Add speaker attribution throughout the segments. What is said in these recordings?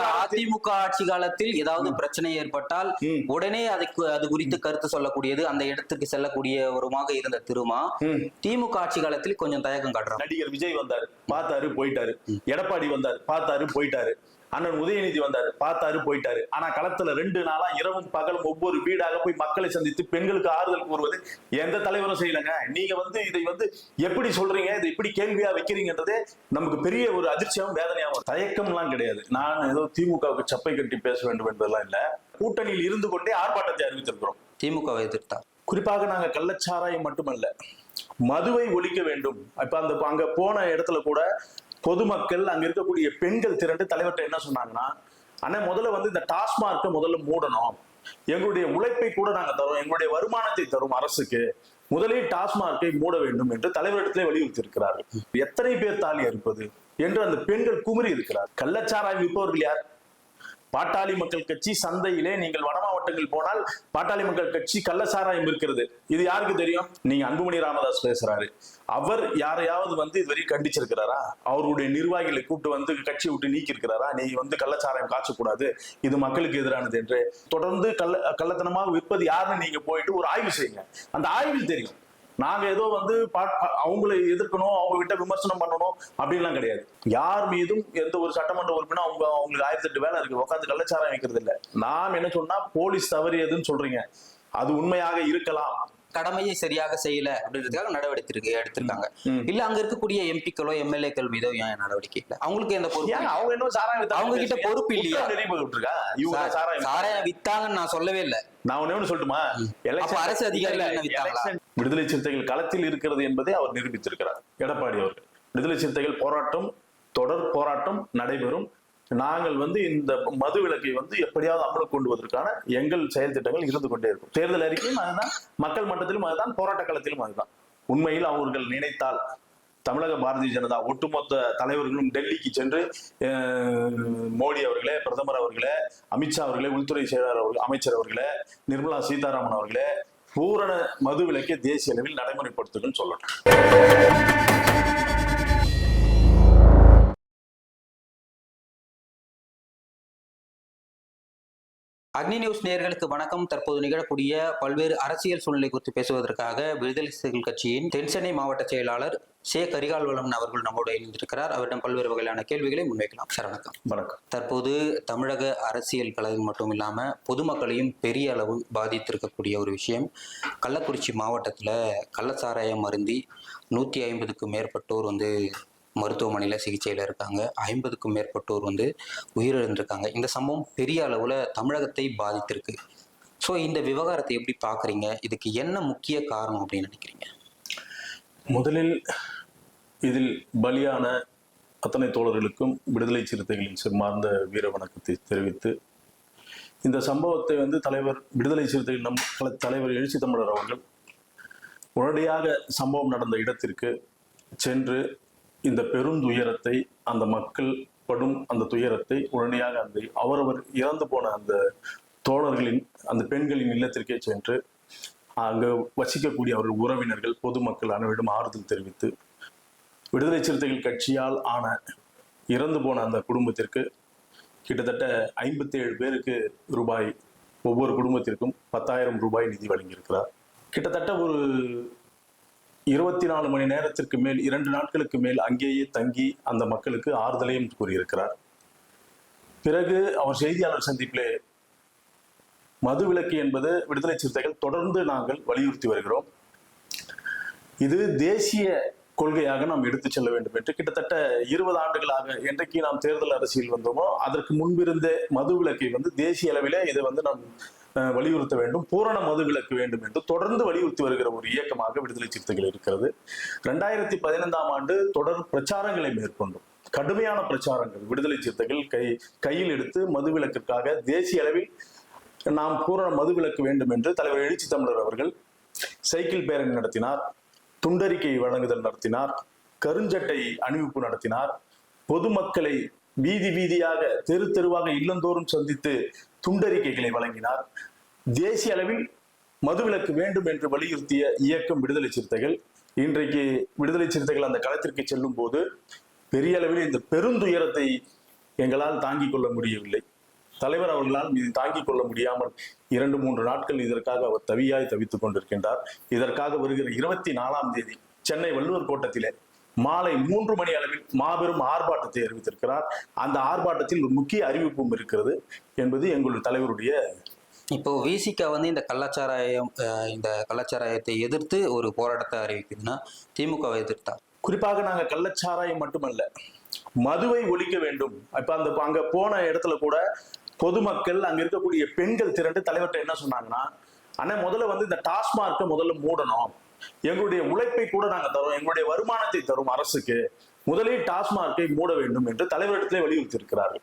Speaker 1: அதிமுக ஆட்சி காலத்தில் ஏதாவது பிரச்சனை ஏற்பட்டால். உடனே அதுக்கு அது குறித்து கருத்து சொல்லக்கூடியது அந்த இடத்துக்கு செல்லக்கூடியவருமாக இருந்த திருமா. திமுக ஆட்சி காலத்தில் கொஞ்சம் தயக்கம் காட்டுறாங்க
Speaker 2: நடிகர் விஜய் வந்தாரு பார்த்தாரு போயிட்டாரு. எடப்பாடி வந்தாரு பார்த்தாரு போயிட்டாரு. அண்ணன் உதயநிதி வந்தாரு பார்த்தாரு போயிட்டாரு. ஆனா களத்துல ரெண்டு நாளா இரவும் பகலும் ஒவ்வொரு வீடாக போய் மக்களை சந்தித்து பெண்களுக்கு ஆறுதல் கூறுவது எந்த தலைவரும் செய்யலங்க. நீங்க வந்து இதை வந்து எப்படி சொல்றீங்க? இதை இப்படி கேள்வியா வைக்கிறீங்கன்றதே நமக்கு பெரிய ஒரு அதிர்ச்சியாவும் வேதனையாவும் தயக்கம்லாம் கிடையாது. நான் ஏதோ திமுகவுக்கு சப்பை கட்டி பேச வேண்டும் என்பதெல்லாம் இல்ல. கூட்டணியில் இருந்து கொண்டே ஆர்ப்பாட்டத்தை அறிவித்திருக்கிறோம்.
Speaker 1: திமுக எதிர்த்தா
Speaker 2: குறிப்பாக நாங்க கள்ளச்சாராயம் மட்டுமல்ல மதுவை ஒழிக்க வேண்டும். இப்ப அந்த அங்க போன இடத்துல கூட பொதுமக்கள் அங்க இருக்கக்கூடிய பெண்கள் திரண்டு தலைவர்கிட்ட என்ன சொன்னாங்கன்னா ஆனா முதல்ல வந்து இந்த டாஸ்மார்க்கை முதல்ல மூடணும். எங்களுடைய உழைப்பை கூட நாங்க தரோம். எங்களுடைய வருமானத்தை தரும் அரசுக்கு. முதலில் டாஸ்மார்க்கை மூட வேண்டும் என்று தலைவரிடத்திலே வலியுறுத்தி இருக்கிறார்கள் எத்தனை பேர் தாலி அறுப்பது? என்று அந்த பெண்கள் குமரி இருக்கிறார் கள்ளச்சாராய் விற்பவர்கள் யார்? பாட்டாளி மக்கள் கட்சி சந்தையிலே நீங்கள் வட மாவட்டங்கள் போனால் பாட்டாளி மக்கள் கட்சி கள்ளசாராயம் இருக்கிறது. இது யாருக்கு தெரியும்? நீங்க அன்புமணி ராமதாஸ் பேசுறாரு. அவர் யாரையாவது வந்து இதுவரை கண்டிச்சிருக்கிறாரா? அவருடைய நிர்வாகிகளை கூப்பிட்டு வந்து கட்சியை விட்டு நீக்கி இருக்கிறாரா நீ வந்து கள்ளச்சாராயம் காய்ச்சக்கூடாது இது மக்களுக்கு எதிரானது என்று. தொடர்ந்து கள்ள கள்ளத்தனமாக விற்பது யாருன்னு நீங்க போயிட்டு ஒரு ஆய்வு செய்யுங்க. அந்த ஆய்வில் தெரியும். நாங்க ஏதோ வந்து அவங்களை எதிர்க்கணும் அவங்க கிட்ட விமர்சனம் பண்ணணும் அப்படின்லாம் கிடையாது. யார் மீதும் எந்த ஒரு சட்டமன்ற உறுப்பினர் அவங்க அவங்களுக்கு ஆயிரத்தி எட்டு வேலை இருக்கு. உட்காந்து கள்ளச்சாரம் வைக்கிறது இல்ல நாம் என்ன சொன்னா போலீஸ் தவறியதுன்னு சொல்றீங்க. அது உண்மையாக இருக்கலாம்.
Speaker 1: கடமையை சரியாக செய்யல அப்படின்றதுக்காக நடவடிக்கை இருக்கு எடுத்திருக்காங்க. இல்ல அங்க இருக்கக்கூடிய எம்பிக்களோ எம்எல்ஏக்கள் மீதோ ஏன் நடவடிக்கை இல்லை? அவங்களுக்கு எந்த பொறுப்பு
Speaker 2: அவங்க என்ன சாராயம்?
Speaker 1: அவங்க கிட்ட பொறுப்பு இல்லையா?
Speaker 2: சாராயம்
Speaker 1: வித்தாங்கன்னு நான் சொல்லவே இல்லை.
Speaker 2: நான் ஒண்ணே சொல்லட்டுமா?
Speaker 1: அரசு அதிகாரிகள்
Speaker 2: விடுதலை சிறுத்தைகள் களத்தில் இருக்கிறது என்பதை அவர் நிரூபித்திருக்கிறார். எடப்பாடி அவர்கள். விடுதலை சிறுத்தைகள் போராட்டம் தொடர் போராட்டம் நடைபெறும். நாங்கள் வந்து இந்த மது விலக்கை வந்து எப்படியாவது அமலுக்கு கொண்டு வருவதற்கான எங்கள் செயல் திட்டங்கள் இருந்து கொண்டே இருக்கும். தேர்தல் அறிக்கையும் அதுதான். மக்கள் மன்றத்திலும் அதுதான். போராட்ட களத்திலும் அதுதான். உண்மையில் அவர்கள் நினைத்தால் தமிழக பாரதிய ஜனதா ஒட்டுமொத்த தலைவர்களும் டெல்லிக்கு சென்று மோடி அவர்களே பிரதமர் அவர்களே அமித்ஷா அவர்களே உள்துறை செயலாளர் அவர்கள் அமைச்சர் அவர்களே நிர்மலா சீதாராமன் அவர்களே பூரண மது விலக்கை தேசிய அளவில் நடைமுறைப்படுத்துங்கள் சொல்லணும்
Speaker 1: அக்னி நியூஸ் நேயர்களுக்கு வணக்கம். தற்போது நிகழக்கூடிய பல்வேறு அரசியல் சூழ்நிலை குறித்து பேசுவதற்காக விடுதலை சிறுத்தைகள் கட்சியின் தென்சென்னை மாவட்ட செயலாளர் சே கரிகால்வளம் அவர்கள் நம்மோடு இணைந்திருக்கிறார். அவரிடம் பல்வேறு வகையான கேள்விகளை முன்வைக்கலாம். சார் வணக்கம்.
Speaker 2: வணக்கம்.
Speaker 1: தற்போது தமிழக அரசியல் கழகம் மட்டும் இல்லாம பொதுமக்களையும் பெரிய அளவு பாதித்திருக்கக்கூடிய ஒரு விஷயம். கள்ளக்குறிச்சி மாவட்டத்துல கள்ளச்சாராயம் அருந்தி நூத்தி ஐம்பதுக்கும் மேற்பட்டோர் வந்து மருத்துவமனையில் சிகிச்சையில் இருக்காங்க. ஐம்பதுக்கும் மேற்பட்டோர் வந்து உயிரிழந்திருக்காங்க. இந்த சம்பவம் பெரிய அளவில் தமிழகத்தை பாதித்திருக்கு. ஸோ இந்த விவகாரத்தை எப்படி பார்க்குறீங்க இதுக்கு என்ன முக்கிய காரணம் அப்படின்னு நினைக்கிறீங்க?
Speaker 2: முதலில் இதில் பலியான அத்தனை தோழர்களுக்கும் விடுதலை சிறுத்தைகளின் சிறுமார்ந்த வீர வணக்கத்தை தெரிவித்து இந்த சம்பவத்தை வந்து தலைவர் விடுதலை சிறுத்தைகள் நம் தலைவர் எழுச்சி தமிழர் அவர்கள் உடனடியாக சம்பவம் நடந்த இடத்திற்கு சென்று இந்த பெருந்துயரத்தை அந்த மக்கள் படும் அந்த துயரத்தை உடனடியாக அந்த அவரவர் இறந்து போன அந்த தோழர்களின் அந்த பெண்களின் இல்லத்திற்கே சென்று அங்கு வசிக்கக்கூடிய அவர்கள் உறவினர்கள் பொதுமக்கள் அனைவரிடம் ஆறுதல் தெரிவித்து விடுதலை சிறுத்தைகள் கட்சியால் ஆன இறந்து போன அந்த குடும்பத்திற்கு கிட்டத்தட்ட ஐம்பத்தேழு பேருக்கு ரூபாய் ஒவ்வொரு குடும்பத்திற்கும் பத்தாயிரம் ரூபாய் நிதி வழங்கியிருக்கிறார். கிட்டத்தட்ட ஒரு இருபத்தி நாலு மணி நேரத்திற்கு மேல் இரண்டு நாட்களுக்கு மேல் அங்கேயே தங்கி அந்த மக்களுக்கு ஆறுதலையும் கூறியிருக்கிறார். பிறகு அவர் செய்தியாளர் சந்திப்பிலே மது விலக்கு என்பது விடுதலை சிறுத்தைகள் தொடர்ந்து நாங்கள் வலியுறுத்தி வருகிறோம். இது தேசிய கொள்கையாக நாம் எடுத்துச் செல்ல வேண்டும் என்று கிட்டத்தட்ட இருபது ஆண்டுகளாக என்றைக்கு நாம் தேர்தல் அரசியல் வந்தோமோ அதற்கு முன்பிருந்தே மது விலக்கை வந்து தேசிய அளவிலே இதை வந்து நாம் வலியுறுத்த வேண்டும் பூரண மது விலக்கு வேண்டும் என்று தொடர்ந்து வலியுறுத்தி வருகிற ஒரு இயக்கமாக விடுதலை சிறுத்தைகள் இருக்கிறது. ரெண்டாயிரத்தி பதினைந்தாம் ஆண்டு தொடர் பிரச்சாரங்களை மேற்கொண்டோம். கடுமையான பிரச்சாரங்கள். விடுதலை சிறுத்தைகள் கை கையில் எடுத்து மது விலக்கிற்காக தேசிய அளவில் நாம் பூரண மது விலக்கு வேண்டும் என்று தலைவர் எழுச்சி தமிழர் அவர்கள் சைக்கிள் பேரணி நடத்தினார் துண்டறிக்கை வழங்குதல் நடத்தினார் கருஞ்சட்டை அணிவிப்பு நடத்தினார் பொதுமக்களை வீதி வீதியாக தெரு தெருவாக இல்லந்தோறும் சந்தித்து துண்டறிக்கைகளை வழங்கினார். தேசிய அளவில் மதுவிலக்கு வேண்டும் என்று வலியுறுத்திய இயக்கம் விடுதலை சிறுத்தைகள். இன்றைக்கு விடுதலை சிறுத்தைகள் அந்த களத்திற்கு செல்லும் போது பெரிய அளவில் இந்த பெருந்துயரத்தை எங்களால் தாங்கிக் கொள்ள முடியவில்லை. தலைவர் அவர்களால் இது தாங்கிக் கொள்ள முடியாமல் இரண்டு மூன்று நாட்கள் இதற்காக அவர் தவியாய் தவித்துக் கொண்டிருக்கின்றார். இதற்காக வருகிற இருபத்தி நாலாம் தேதி சென்னை வள்ளுவர் கோட்டத்திலே மாலை மூன்று மணி அளவில் மாபெரும் ஆர்ப்பாட்டத்தை அறிவித்திருக்கிறார். அந்த ஆர்ப்பாட்டத்தில் ஒரு முக்கிய அறிவிப்பும் இருக்கிறது என்பது எங்களுடைய தலைவருடைய
Speaker 1: இப்போ விசிகா வந்து இந்த கள்ளச்சாராயம் இந்த கள்ளச்சாராயத்தை எதிர்த்து ஒரு போராட்டத்தை அறிவிக்குதுன்னா திமுகவை எதிர்த்தா?
Speaker 2: குறிப்பாக நாங்க கள்ளச்சாராயம் மட்டுமல்ல மதுவை ஒழிக்க வேண்டும். இப்ப அந்த அங்க போன இடத்துல கூட பொதுமக்கள் அங்க இருக்கக்கூடிய பெண்கள் திரண்டு தலைவர்கிட்ட என்ன சொன்னாங்கன்னா அண்ணா முதல்ல வந்து இந்த டாஸ்மார்க்கை முதல்ல மூடணும். எங்களுடைய உழைப்பை கூட நாங்க தரோம் எங்களுடைய வருமானத்தை தரும் அரசுக்கு முதலில் டாஸ்மார்க்கை மூட வேண்டும் என்று தலைவரிடத்திலே வலியுறுத்தி இருக்கிறார்கள்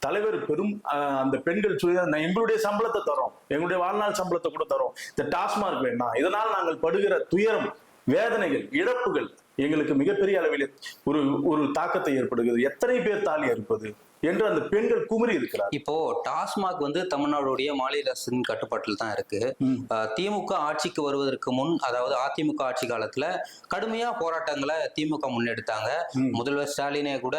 Speaker 2: தலைவர் பெரும் ஆஹ், அந்த பெண்கள் சுய எங்களுடைய சம்பளத்தை தரோம் எங்களுடைய வாழ்நாள் சம்பளத்தை கூட தரோம். இந்த டாஸ்மார்க் வேண்டாம் இதனால் நாங்கள் படுகிற துயரம் வேதனைகள் இழப்புகள் எங்களுக்கு மிகப்பெரிய அளவில் ஒரு ஒரு தாக்கத்தை ஏற்படுகிறது. எத்தனை பேர் தாலி அறுப்பது? என்று அந்த பெண்கள் குமரி இருக்கிறார்
Speaker 1: இப்போ டாஸ்மாக் வந்து தமிழ்நாடுடைய மாநில அரசின் கட்டுப்பாட்டில் தான் இருக்கு. திமுக ஆட்சிக்கு வருவதற்கு முன் அதாவது அதிமுக ஆட்சி காலத்துல கடுமையா போராட்டங்களை திமுக முன்னெடுத்தாங்க. முதல்வர் ஸ்டாலினே கூட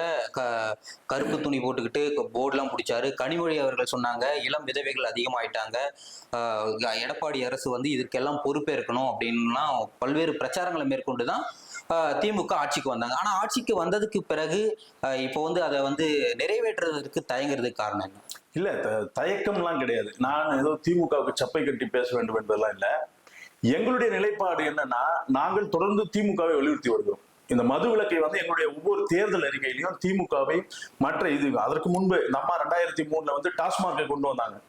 Speaker 1: கருப்பு துணி போட்டுக்கிட்டு போர்டுலாம் பிடிச்சாரு. கனிமொழி அவர்கள் சொன்னாங்க இளம் விதவைகள் அதிகமாயிட்டாங்க. எடப்பாடி அரசு வந்து இதற்கெல்லாம் பொறுப்பேற்கணும் அப்படின்லாம் பல்வேறு பிரச்சாரங்களை மேற்கொண்டு தான் திமுக ஆட்சிக்கு வந்தாங்க. ஆனா ஆட்சிக்கு வந்ததுக்கு பிறகு இப்போ வந்து அதை வந்து நிறைவேற்றுவதற்கு தயங்குறதுக்கு காரணம் என்ன?
Speaker 2: இல்ல த- தயக்கம்லாம் கிடையாது. நான் ஏதோ திமுகவுக்கு சப்பை கட்டி பேச வேண்டும் என்பதெல்லாம் இல்ல. எங்களுடைய நிலைப்பாடு என்னன்னா நாங்கள் தொடர்ந்து திமுகவை வலியுறுத்தி வருகிறோம். இந்த மது விலக்கை வந்து எங்களுடைய ஒவ்வொரு தேர்தல் அறிக்கையிலையும் திமுகவை மற்ற இது அதற்கு முன்பு நம்ம ரெண்டாயிரத்தி மூணுல வந்து டாஸ்மார்க்கை கொண்டு வந்தாங்க.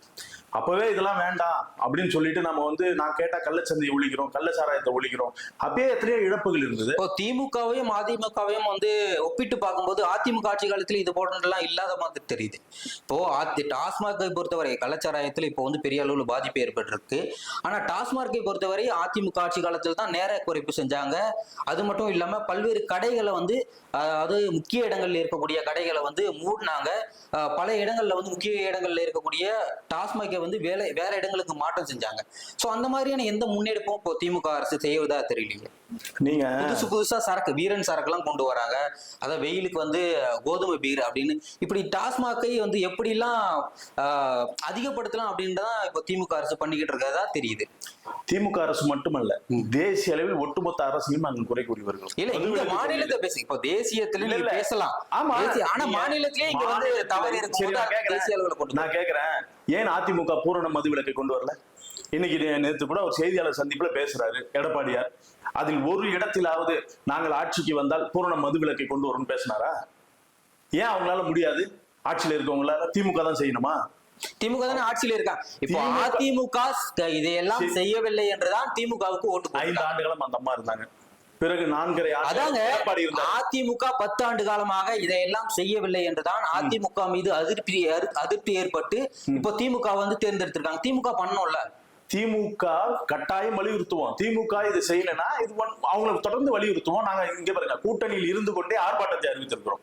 Speaker 2: அப்பவே இதெல்லாம் வேண்டாம் அப்படின்னு சொல்லிட்டு நம்ம வந்து நான் கேட்டா கள்ளச்சந்தையை ஒழிக்கிறோம் கள்ள சாராயத்தை ஒழிக்கிறோம். அப்பயே எத்தனையோ இழப்புகள் இருந்தது.
Speaker 1: இப்போ திமுகவையும் அதிமுகவையும் வந்து ஒப்பிட்டு பார்க்கும்போது அதிமுக ஆட்சி காலத்துல இது போன்றதெல்லாம் இல்லாத மாதிரி தெரியுது. இப்போ டாஸ்மாகை பொறுத்தவரை கள்ளச்சாராயத்தில் இப்போ வந்து பெரிய அளவில் பாதிப்பு ஏற்பட்டிருக்கு. ஆனா டாஸ்மார்க்கை பொறுத்தவரை அதிமுக ஆட்சி காலத்தில் தான் நேர குறைப்பு செஞ்சாங்க. அது மட்டும் இல்லாம பல்வேறு கடைகளை வந்து அதாவது முக்கிய இடங்கள்ல இருக்கக்கூடிய கடைகளை வந்து மூடினாங்க. பல இடங்கள்ல வந்து முக்கிய இடங்கள்ல இருக்கக்கூடிய டாஸ்மாகை வந்து வேலை வேற இடங்களுக்கு மாற்றம் செஞ்சாங்க. சோ அந்த மாதிரியான எந்த முன்னெடுப்பும் இப்போ திமுக அரசு செய்வதா தெரியலையே.
Speaker 2: நீங்க
Speaker 1: புதுசு புதுசா சரக்கு வீரன் சரக்குலாம் கொண்டு வராங்க. அதான் வெயிலுக்கு வந்து கோதுமை பீர் அப்படின்னு. இப்படி டாஸ்மாகை வந்து எப்படிலாம் அதிகப்படுத்தலாம் அப்படின்றதான் இப்போ திமுக அரசு பண்ணிக்கிட்டு இருக்கறதா தெரியுது.
Speaker 2: திமுக அரசு மட்டுமல்ல தேசிய அளவில் ஒட்டுமொத்த அரசையும் நாங்கள் குறை கூறி வருகிறோம்
Speaker 1: இல்ல இந்த மாநிலத்தை பேசு. இப்போ தேசியத்துல. பேசலாம்.
Speaker 2: ஆமா.
Speaker 1: ஆனா
Speaker 2: நீங்க
Speaker 1: மாநிலத்திலேயே இங்க வந்து
Speaker 2: மாநிலத்திலே-
Speaker 1: தவறு
Speaker 2: கேக்குறேன்.
Speaker 1: தேசிய அளவுல கொண்டு
Speaker 2: நான் கேக்குறேன். ஏன் அதிமுக பூரண மது விலக்கை கொண்டு வரல? இன்னைக்கு நே- நேத்து கூட ஒரு செய்தியாளர் சந்திப்புல பேசுறாரு எடப்பாடியார். அதில் ஒரு இடத்திலாவது நாங்கள் ஆட்சிக்கு வந்தால் பூரண மது விலக்கை கொண்டு வரும்னு பேசினாரா? ஏன் அவங்களால முடியாது? ஆட்சியில இருக்கவங்களால திமுக தான் செய்யணுமா?
Speaker 1: திமுக தானே ஆட்சியில இருக்காங்க இப்போ
Speaker 2: திமுக
Speaker 1: அதிமுக இதையெல்லாம். செய்யவில்லை என்றுதான் திமுகவுக்கு ஓட்டு
Speaker 2: ஐந்து ஆண்டுகளும் அந்த அம்மா இருந்தாங்க. பிறகு நான்கரை
Speaker 1: அதாங்க அதிமுக பத்து ஆண்டு காலமாக இதையெல்லாம் செய்யவில்லை என்றுதான் அதிமுக மீது அதிருப்தி அதிருப்தி ஏற்பட்டு இப்போ திமுக வந்து தேர்ந்தெடுத்திருக்காங்க. திமுக பண்ணோம்ல.
Speaker 2: திமுக கட்டாயம் வலியுறுத்துவோம். திமுக இது செய்யலைன்னா இது ஒன்- அவங்களை தொடர்ந்து வலியுறுத்துவோம். நாங்க இங்க பாருங்க கூட்டணியில் இருந்து கொண்டே ஆர்ப்பாட்டத்தை அறிவித்திருக்கிறோம்.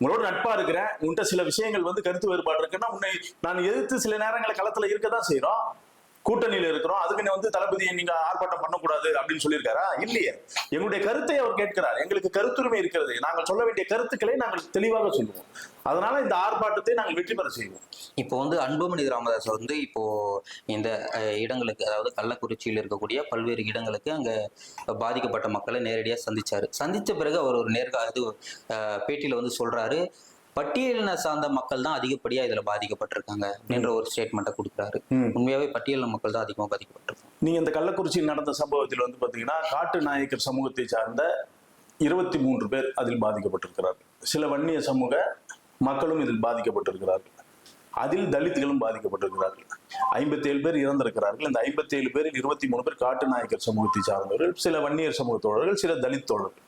Speaker 2: உங்களோட நட்பா இருக்கிறேன். உன்ட்ட சில விஷயங்கள் வந்து கருத்து வேறுபாடு இருக்குன்னா உன்னை நான் எதிர்த்து சில நேரங்களில் களத்துல இருக்க தான் செய்யறோம் கூட்டணியில இருக்கிறோம். அதுக்கு வந்து தளபதியை நீங்க ஆர்ப்பாட்டம் பண்ணக்கூடாது அப்படின்னு சொல்லியிருக்காரா? இல்லையே. எங்களுடைய கருத்தை அவர் கேட்கிறார். எங்களுக்கு கருத்துரிமை இருக்கிறது. நாங்கள் சொல்ல வேண்டிய கருத்துக்களை நாங்கள் தெளிவாக சொல்லுவோம். அதனால இந்த ஆர்ப்பாட்டத்தை நாங்கள் வெற்றி பெற செய்வோம்.
Speaker 1: இப்போ வந்து அன்புமணி ராமதாஸ் வந்து இப்போ இந்த இடங்களுக்கு அதாவது கள்ளக்குறிச்சியில் இருக்கக்கூடிய பல்வேறு இடங்களுக்கு அங்க பாதிக்கப்பட்ட மக்களை நேரடியாக சந்திச்சாரு. சந்திச்ச பிறகு அவர் ஒரு நேர்கா இது அஹ், பேட்டியில வந்து சொல்றாரு. பட்டியலின சார்ந்த மக்கள் தான் அதிகப்படியா இதுல பாதிக்கப்பட்டிருக்காங்க அப்படின்ற ஒரு ஸ்டேட்மெண்ட்டை கொடுக்குறாரு. உண்மையாவே பட்டியலின மக்கள் தான் அதிகமாக பாதிக்கப்பட்டிருக்காங்க.
Speaker 2: நீங்க இந்த கள்ளக்குறிச்சியில் நடந்த சம்பவத்தில் வந்து பாத்தீங்கன்னா காட்டு நாயக்கர் சமூகத்தை சார்ந்த இருபத்தி மூன்று பேர் அதில் பாதிக்கப்பட்டிருக்கிறார்கள் சில வன்னிய சமூக மக்களும் இதில் பாதிக்கப்பட்டிருக்கிறார்கள். அதில் தலித்துகளும் பாதிக்கப்பட்டிருக்கிறார்கள். ஐம்பத்தி ஏழு பேர் இறந்திருக்கிறார்கள். இந்த ஐம்பத்தி ஏழு பேரில் இருபத்தி மூணு பேர் காட்டு நாயக்கர் சமூகத்தை சார்ந்தவர்கள் சில வன்னியர் சமூக தோழர்கள் சில தலித் தோழர்கள்.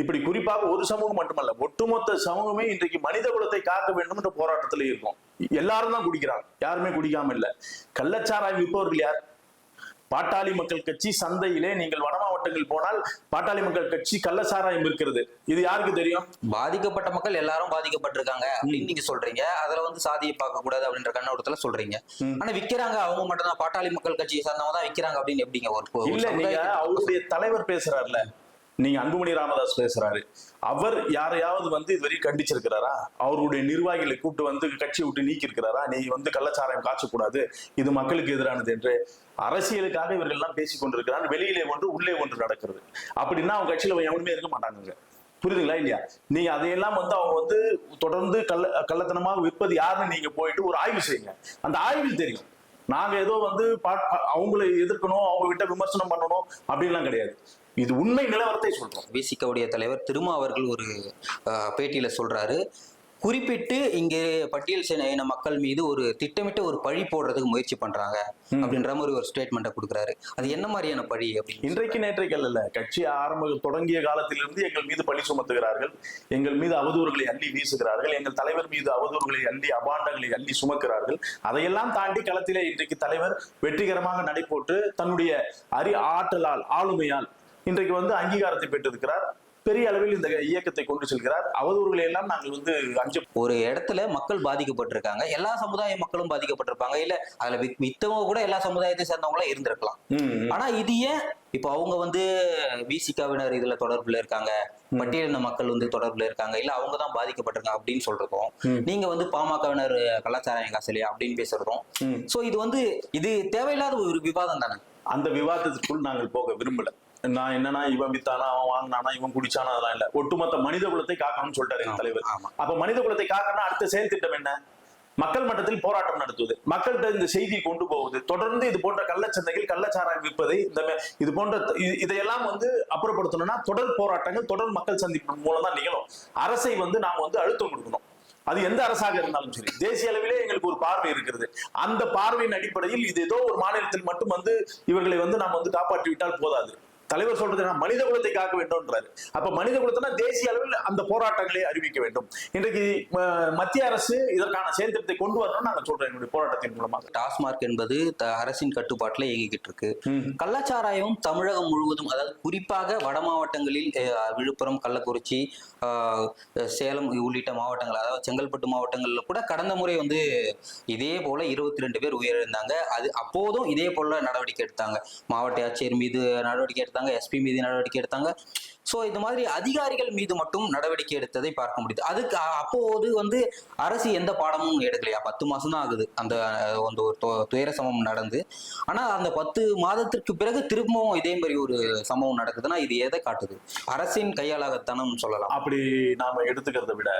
Speaker 2: இப்படி குறிப்பாக ஒரு சமூகம் மட்டுமல்ல ஒட்டுமொத்த சமூகமே இன்றைக்கு மனித குலத்தை காக்க வேண்டும் என்ற போராட்டத்தில் இருக்கும். எல்லாரும் தான் குடிக்கிறாங்க. யாருமே குடிக்காம இல்ல. கள்ளச்சாராயம் விற்பவர்கள் யார்? பாட்டாளி மக்கள் கட்சி சந்தையிலே நீங்கள் வட மாவட்டங்கள் போனால் பாட்டாளி மக்கள் கட்சி கள்ளச்சாராயம் இருக்கிறது இது யாருக்கு தெரியும்?
Speaker 1: பாதிக்கப்பட்ட மக்கள் எல்லாரும் பாதிக்கப்பட்டிருக்காங்க அப்படின்னு நீங்க சொல்றீங்க. அதுல வந்து சாதியை பார்க்க கூடாது அப்படின்ற கண்ணோட்டத்துல சொல்றீங்க. ஆனா விக்கிறாங்க அவங்க மட்டும் தான் பாட்டாளி மக்கள் கட்சியை சார்ந்தவங்க தான் விக்கிறாங்க அப்படின்னு எப்படிங்க ஒரு
Speaker 2: இல்ல நீங்க அவருடைய தலைவர் பேசுறாருல நீங்க அன்புமணி ராமதாஸ் பேசுறாரு. அவர் யாரையாவது வந்து இதுவரை கண்டிச்சிருக்கிறாரா? அவருடைய நிர்வாகிகளை கூப்பிட்டு வந்து கட்சியை விட்டு நீக்கி இருக்கிறாரா நீ வந்து கள்ளச்சாராயம் காய்ச்சக்கூடாது இது மக்களுக்கு எதிரானது என்று அரசியலுக்காக இவர்கள் எல்லாம் பேசிக் கொண்டிருக்கிறான் வெளியிலே ஒன்று உள்ளே ஒன்று நடக்கிறது. அப்படின்னா அவங்க கட்சியில எவனுமே இருக்க மாட்டாங்க புரியுதுங்களா இல்லையா? நீங்க அதையெல்லாம் வந்து அவங்க வந்து தொடர்ந்து கள்ள கள்ளத்தனமாக விற்பது யாருன்னு நீங்க போயிட்டு ஒரு ஆய்வு செய்யுங்க. அந்த ஆய்வில் தெரியும். நாங்க ஏதோ வந்து பா- அவங்களை எதிர்க்கணும் அவங்க கிட்ட விமர்சனம் பண்ணணும் அப்படின்லாம் கிடையாது. இது உண்மை நிலவரத்தை சொல்றோம்.
Speaker 1: விசிகவுடைய தலைவர் திருமா அவர்கள் ஒரு பேட்டியில சொல்றாரு. குறிப்பிட்டு இங்கே பட்டியல் இன மக்கள் மீது ஒரு திட்டமிட்ட ஒரு பழி போடுறதுக்கு முயற்சி பண்றாங்க அப்படின்ற மாதிரி ஒரு ஸ்டேட்மெண்ட்டை கொடுக்குறாரு. அது என்ன மாதிரியான பழி அப்படின்னு
Speaker 2: இன்றைக்கு நேற்றைக்கு அல்ல கட்சி ஆரம்ப தொடங்கிய காலத்திலிருந்து எங்கள் மீது பழி சுமத்துகிறார்கள். எங்கள் மீது அவதூறுகளை அள்ளி வீசுகிறார்கள். எங்கள் தலைவர் மீது அவதூறுகளை அள்ளி அபாண்டங்களை அள்ளி சுமக்கிறார்கள். அதையெல்லாம் தாண்டி களத்திலே இன்றைக்கு தலைவர் வெற்றிகரமாக நடைபோட்டு தன்னுடைய அறி ஆற்றலால் ஆளுமையால் இன்றைக்கு வந்து அங்கீகாரத்தை பெற்றிருக்கிறார். பெரிய அளவில் இந்த இயக்கத்தை கொண்டு செல்கிறார். அவதூறுகளை எல்லாம் நாங்கள் வந்து அஞ்ச
Speaker 1: ஒரு இடத்துல மக்கள் பாதிக்கப்பட்டிருக்காங்க. எல்லா சமுதாய மக்களும் பாதிக்கப்பட்டிருப்பாங்க. இல்ல அதுல மித்தவங்க கூட எல்லா சமுதாயத்தை சேர்ந்தவங்களா இருந்திருக்கலாம். ஆனா இது ஏன்? இப்போ அவங்க வந்து விசிகாவினர் இதுல தொடர்புல இருக்காங்க. பட்டியலின மக்கள் வந்து தொடர்புல இருக்காங்க. இல்ல அவங்க தான் பாதிக்கப்பட்டிருக்காங்க அப்படின்னு சொல்றதும். நீங்க வந்து பாமகவினர் கலாச்சாரம் காசலியா அப்படின்னு பேசுறதும். சோ இது வந்து இது தேவையில்லாத ஒரு விவாதம் தானே?
Speaker 2: அந்த விவாதத்திற்குள் நாங்கள் போக விரும்பல. நான் என்னன்னா இவன் வித்தானா அவன் வாங்கினானா இவன் குடிச்சானா அதெல்லாம் இல்ல. ஒட்டுமொத்த மனித குலத்தை காக்கணும்னு சொல்லிட்டாரு எங்க தலைவர். அப்ப மனித குலத்தை காக்கணும்னா அடுத்த செயல் திட்டம் என்ன? மக்கள் மட்டத்தில் போராட்டம் நடத்துவது. மக்கள்கிட்ட இந்த செய்தியை கொண்டு போவது. தொடர்ந்து இது போன்ற கள்ளச்சந்தைகள் கள்ளச்சாராயம் விற்பதை இந்த இது போன்ற இதையெல்லாம் வந்து அப்புறப்படுத்தணும்னா தொடர் போராட்டங்கள் தொடர் மக்கள் சந்திப்பு மூலம் தான் நிகழும். அரசை வந்து நாம வந்து அழுத்தம் கொடுக்கணும். அது எந்த அரசாக இருந்தாலும் சரி. தேசிய அளவிலே எங்களுக்கு ஒரு பார்வை இருக்கிறது. அந்த பார்வையின் அடிப்படையில் இது ஏதோ ஒரு மாநிலத்தில் மட்டும் வந்து இவர்களை வந்து நாம் வந்து காப்பாற்றி விட்டால் போதாது. தலைவர் சொல்றது என்ன மனித குலத்தை காக்க வேண்டும்ன்றாரு. அப்ப மனித குலத்தினா தேசிய அளவில் அந்த போராட்டங்களை அறிவிக்க வேண்டும். இன்றைக்கு மத்திய அரசு இதற்கான செயல்திட்டத்தை கொண்டு வரணும்னு நாங்க சொல்றோம் எங்களுடைய போராட்டத்தின் மூலமாக.
Speaker 1: டாஸ்மார்க் என்பது அரசின் கட்டுப்பாட்டுல இயங்கிக்கிட்டு இருக்கு. கள்ளச்சாராயம் தமிழகம் முழுவதும் அதாவது குறிப்பாக வட மாவட்டங்களில் விழுப்புரம் கள்ளக்குறிச்சி சேலம் உள்ளிட்ட மாவட்டங்கள் அதாவது செங்கல்பட்டு மாவட்டங்களில் கூட கடந்த முறை வந்து இதே போல இருபத்தி ரெண்டு பேர் உயிரிழந்தாங்க. அது அப்போதும் இதே போல நடவடிக்கை எடுத்தாங்க. மாவட்ட ஆட்சியர் மீது நடவடிக்கை எடுத்தாங்க எஸ்பி மீது நடவடிக்கை எடுத்தாங்க. ஸோ இந்த மாதிரி அதிகாரிகள் மீது மட்டும் நடவடிக்கை எடுத்ததை பார்க்க முடியுது. அதுக்கு அப்போது வந்து அரசு எந்த பாடமும் எடுக்கலையா? பத்து மாசம் தான் ஆகுது. அந்த அந்த ஒரு து- துயர சம்பவம் நடந்து. ஆனா அந்த பத்து மாதத்திற்கு பிறகு திரும்பவும் இதே மாதிரி ஒரு சம்பவம் நடக்குதுன்னா இது எதை காட்டுது? அரசின் கையாளாகத்தனம் சொல்லலாம்.
Speaker 2: அப்படி நாம எடுத்துக்கிறதை விட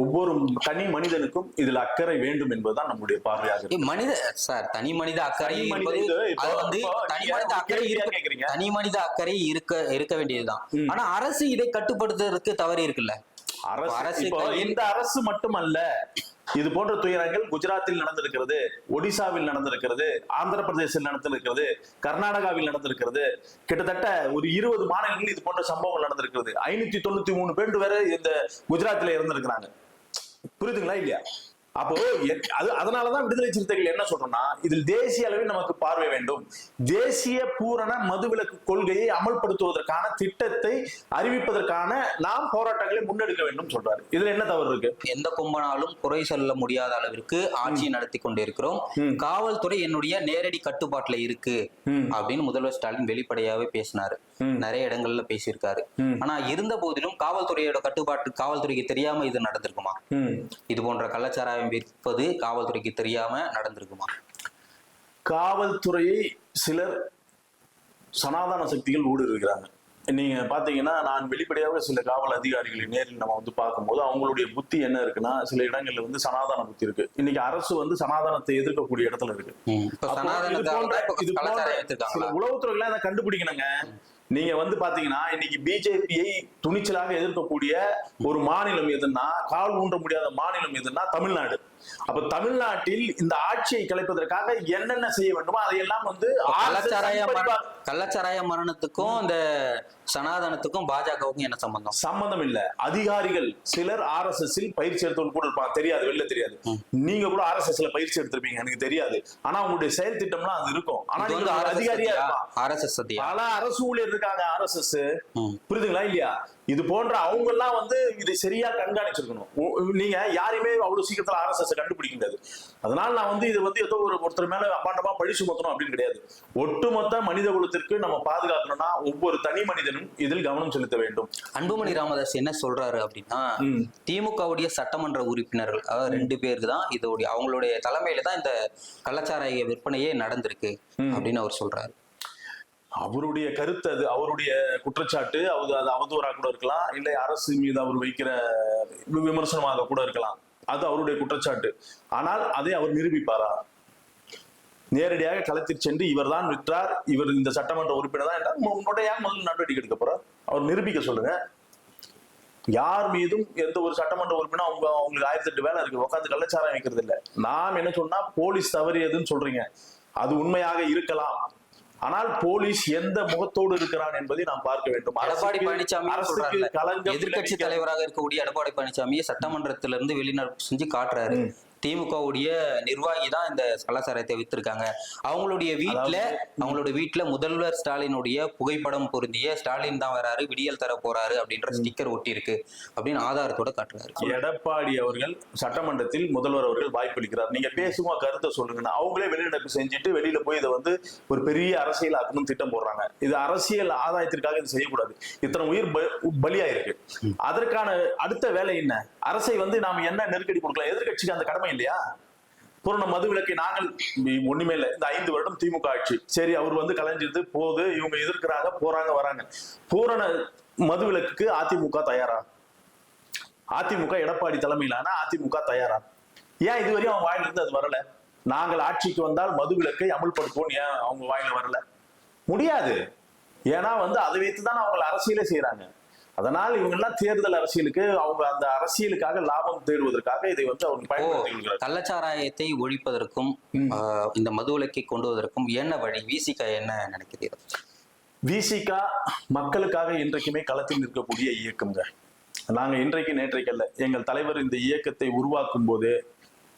Speaker 2: ஒவ்வொரு தனி மனிதனுக்கும் இதுல அக்கறை வேண்டும் என்பதுதான் நம்முடைய பார்வையாக
Speaker 1: மனித சார் தனி மனித அக்கறை
Speaker 2: தனி மனித
Speaker 1: அக்கறை இருக்க
Speaker 2: கேக்குறீங்க.
Speaker 1: தனி மனித அக்கறை இருக்க இருக்க வேண்டியதுதான். ஆனா அரசு இதை கட்டுப்படுத்துறதுக்கு தவறு இருக்குல்ல?
Speaker 2: அரசு இந்த அரசு மட்டுமல்ல இது போன்ற துயரங்கள் குஜராத்தில் நடந்திருக்கிறது ஒடிசாவில் நடந்திருக்கிறது ஆந்திர பிரதேசத்தில் நடந்திருக்கிறது கர்நாடகாவில் நடந்திருக்கிறது. கிட்டத்தட்ட ஒரு இருபது மாநிலங்களில் இது போன்ற சம்பவங்கள் நடந்திருக்கிறது. ஐநூத்தி தொண்ணூத்தி மூணு பேர் வேற இந்த குஜராத்தில் இருந்திருக்கிறாங்க புரியுதுங்களா இல்லையா? அப்போ அது அதனாலதான் விடுதலை சிறுத்தைகள் என்ன சொல்றோம்னா இதில் தேசிய அளவில் நமக்கு பார்வை வேண்டும் தேசிய பூரண மதுவிலக்கு கொள்கையை அமல்படுத்துவதற்கான திட்டத்தை அறிவிப்பதற்கான நாம் போராட்டங்களை முன்னெடுக்க வேண்டும் சொல்றாரு இதுல என்ன தவறு இருக்கு
Speaker 1: எந்த கொம்பனாலும் குறை சொல்ல முடியாத அளவிற்கு ஆட்சி நடத்தி கொண்டிருக்கிறோம். காவல்துறை என்னுடைய நேரடி கட்டுப்பாட்டுல இருக்கு. அப்படின்னு முதல்வர் ஸ்டாலின் வெளிப்படையாவே பேசினாரு. நிறைய இடங்கள்ல பேசியிருக்காரு. ஆனா இருந்த போதிலும் காவல்துறையோட கட்டுப்பாட்டு காவல்துறைக்கு தெரியாம இது நடந்திருக்குமா. இது போன்ற கள்ளச்சாராயம் விற்பது காவல்துறைக்கு தெரியாம நடந்திருக்குமா?
Speaker 2: காவல்துறையை சிலர் சனாதன சக்திகள் ஊடுருவுகிறாங்க நீங்க பாத்தீங்கன்னா நான் வெளிப்படையாக சில காவல் அதிகாரிகளை நேரில் நம்ம வந்து பார்க்கும்போது அவங்களுடைய புத்தி என்ன இருக்குன்னா சில இடங்கள்ல வந்து சனாதன புத்தி இருக்கு. இன்னைக்கு அரசு வந்து சனாதனத்தை எதிர்க்கக்கூடிய இடத்துல இருக்கு. இது போன்ற- சில அதை கண்டுபிடிக்கணுங்க. நீங்க வந்து பாத்தீங்கன்னா இன்னைக்கு பிஜேபியை துணிச்சலாக எதிர்க்கக்கூடிய ஒரு மாநிலம் எதுன்னா கால் ஊன்ற முடியாத மாநிலம் எதுன்னா தமிழ்நாடு. அப்ப தமிழ்நாட்டில் இந்த ஆட்சியை கலைப்பதற்காக என்னென்ன செய்ய வேண்டுமோ அதையெல்லாம் வந்து
Speaker 1: கள்ளச்சாராய கள்ளச்சாராய மரணத்துக்கும் இந்த சனாதனத்துக்கும் பாஜகவுக்கும் என்ன சம்பந்தம்?
Speaker 2: சம்பந்தம் இல்ல அதிகாரிகள் சிலர் ஆர் எஸ் எஸ் பயிற்சி எடுத்தவங்க கூட இருப்பாங்க. தெரியாது வெளில தெரியாது. நீங்க கூட ஆர் எஸ் எஸ்ல பயிற்சி எடுத்திருப்பீங்க. எனக்கு தெரியாது. ஆனா உங்களுடைய செயல் திட்டம்லாம் அது இருக்கும். ஆனா நீங்க அதிகாரியா
Speaker 1: ஆர்எஸ்எஸ்
Speaker 2: இருப்பான்
Speaker 1: ஆர்எஸ்எஸ் சத்தியா
Speaker 2: பல அரசு ஊழியர் இருக்காங்க ஆர் எஸ் எஸ். புரியுதுங்களா இல்லையா? இது போன்ற அவங்க எல்லாம் வந்து இதை சரியா கண்காணிச்சிருக்கணும். நீங்க யாரையுமே அவ்வளவு சீக்கிரத்துல ஆர்எஸ்எஸ் கண்டுபிடிக்க முடியாது. அதனால நான் வந்து இது வந்து ஏதோ ஒரு ஒருத்தர் மேல அப்பாண்டமா பழி சுமத்தணும் அப்படின்னு கிடையாது. ஒட்டுமொத்த மனித குலத்திற்கு நம்ம பாதுகாக்கணும்னா ஒவ்வொரு தனி மனிதனும் இதில் கவனம் செலுத்த வேண்டும்.
Speaker 1: அன்புமணி ராமதாஸ் என்ன சொல்றாரு அப்படின்னா. திமுகவுடைய சட்டமன்ற உறுப்பினர்கள் அதாவது ரெண்டு பேருக்கு தான் இதோடைய அவங்களுடைய தலைமையில தான் இந்த கள்ளச்சாராய விற்பனையே நடந்திருக்கு அப்படின்னு அவர் சொல்றாரு.
Speaker 2: அவருடைய கருத்து அது. அவருடைய குற்றச்சாட்டு அவர் அது அவதூறா கூட இருக்கலாம். இல்லை அரசு மீது அவர் வைக்கிற விமர்சனமாக கூட இருக்கலாம். அது அவருடைய குற்றச்சாட்டு. ஆனால் அதை அவர் நிரூபிப்பாரா? நேரடியாக களத்தில் சென்று இவர்தான் விற்றார். இவர் இந்த சட்டமன்ற உறுப்பினர் தான் என்றால் உன்னுடைய முதல் நடவடிக்கை எடுக்க போறார். அவர் நிரூபிக்க சொல்லுங்க. யார் மீதும் எந்த ஒரு சட்டமன்ற உறுப்பினர் அவங்க அவங்களுக்கு ஆயிரத்தி எட்டு வேலை இருக்கு. உட்காந்து கள்ளச்சாரம் வைக்கிறது இல்லை நாம் என்ன சொன்னா போலீஸ் தவறியதுன்னு சொல்றீங்க. அது உண்மையாக இருக்கலாம். ஆனால் போலீஸ் எந்த முகத்தோடு இருக்கிறான் என்பதை நாம் பார்க்க வேண்டும்.
Speaker 1: எடப்பாடி பழனிசாமி
Speaker 2: விளைவிக்க-
Speaker 1: தலைவராக இருக்கக்கூடிய எடப்பாடி பழனிசாமியை சட்டமன்றத்துல இருந்து வெளிநடப்பு செஞ்சு காட்டுறாரு. திமுகவுடைய நிர்வாகி தான் இந்த கலாச்சாரத்தை வித்திருக்காங்க. அவங்களுடைய வீட்ல அவங்களுடைய வீட்ல முதல்வர் ஸ்டாலினுடைய புகைப்படம் பொருந்திய ஸ்டாலின் தான் வராரு விடியல் தர போறாரு அப்படின்ற ஸ்டிக்கர் ஒட்டி இருக்கு அப்படின்னு ஆதாரத்தோட காட்டுறாரு.
Speaker 2: எடப்பாடி அவர்கள் சட்டமன்றத்தில் முதல்வர் அவர்கள் வாய்ப்பளிக்கிறார் நீங்க பேசுமா கருத்தை சொல்லுங்கன்னா. அவங்களே வெளிநடப்பு செஞ்சுட்டு வெளியில போய் இதை வந்து ஒரு பெரிய அரசியல் ஆக்கணும் திட்டம் போடுறாங்க. இது அரசியல் ஆதாயத்திற்காக இது செய்யக்கூடாது. இத்தனை உயிர் பலியாயிருக்கு. அதற்கான அடுத்த வேலை என்ன? அரசை வந்து நாம என்ன நெருக்கடி கொடுக்கலாம்? எதிர்க்கட்சிக்கு அந்த கடமை இல்லையா? பூரண மது விலக்கை நாங்கள் ஒண்ணுமே இல்லை. இந்த ஐந்து வருடம் திமுக ஆட்சி. சரி அவர் வந்து கலைஞ்சிருது போகுது இவங்க எதிர்க்கிறாங்க போறாங்க வராங்க. பூரண மது விலக்குக்கு அதிமுக தயாரா? அதிமுக எடப்பாடி தலைமையிலான அதிமுக தயாரா? ஏன் இதுவரையும் அவங்க வாயில இருந்து அது வரல? நாங்கள் ஆட்சிக்கு வந்தால் மது விலக்கை அமல்படுத்துவோம். ஏன் அவங்க வாயில வரல? முடியாது. ஏன்னா வந்து அதை வைத்து தான் அவங்களை அரசியலே செய்யறாங்க அதனால் இவங்க எல்லாம் தேர்தல் அரசியலுக்கு அவங்க அந்த அரசியலுக்காக லாபம் தேடுவதற்காக இதை வந்து அவங்க பயன்படுத்திக் கொள்கிறார்கள்
Speaker 1: கள்ளச்சாராயத்தை ஒழிப்பதற்கும் இந்த மது விலக்கை கொண்டு வருவதற்கும் என்ன வழி? விசிக என்ன நினைக்கிறீங்க
Speaker 2: விசிகா மக்களுக்காக இன்றைக்குமே களத்தில் நிற்கக்கூடிய இயக்கம்ங்க. நாங்க இன்றைக்கு நேற்றைக்கல்ல எங்கள் தலைவர் இந்த இயக்கத்தை உருவாக்கும் போதே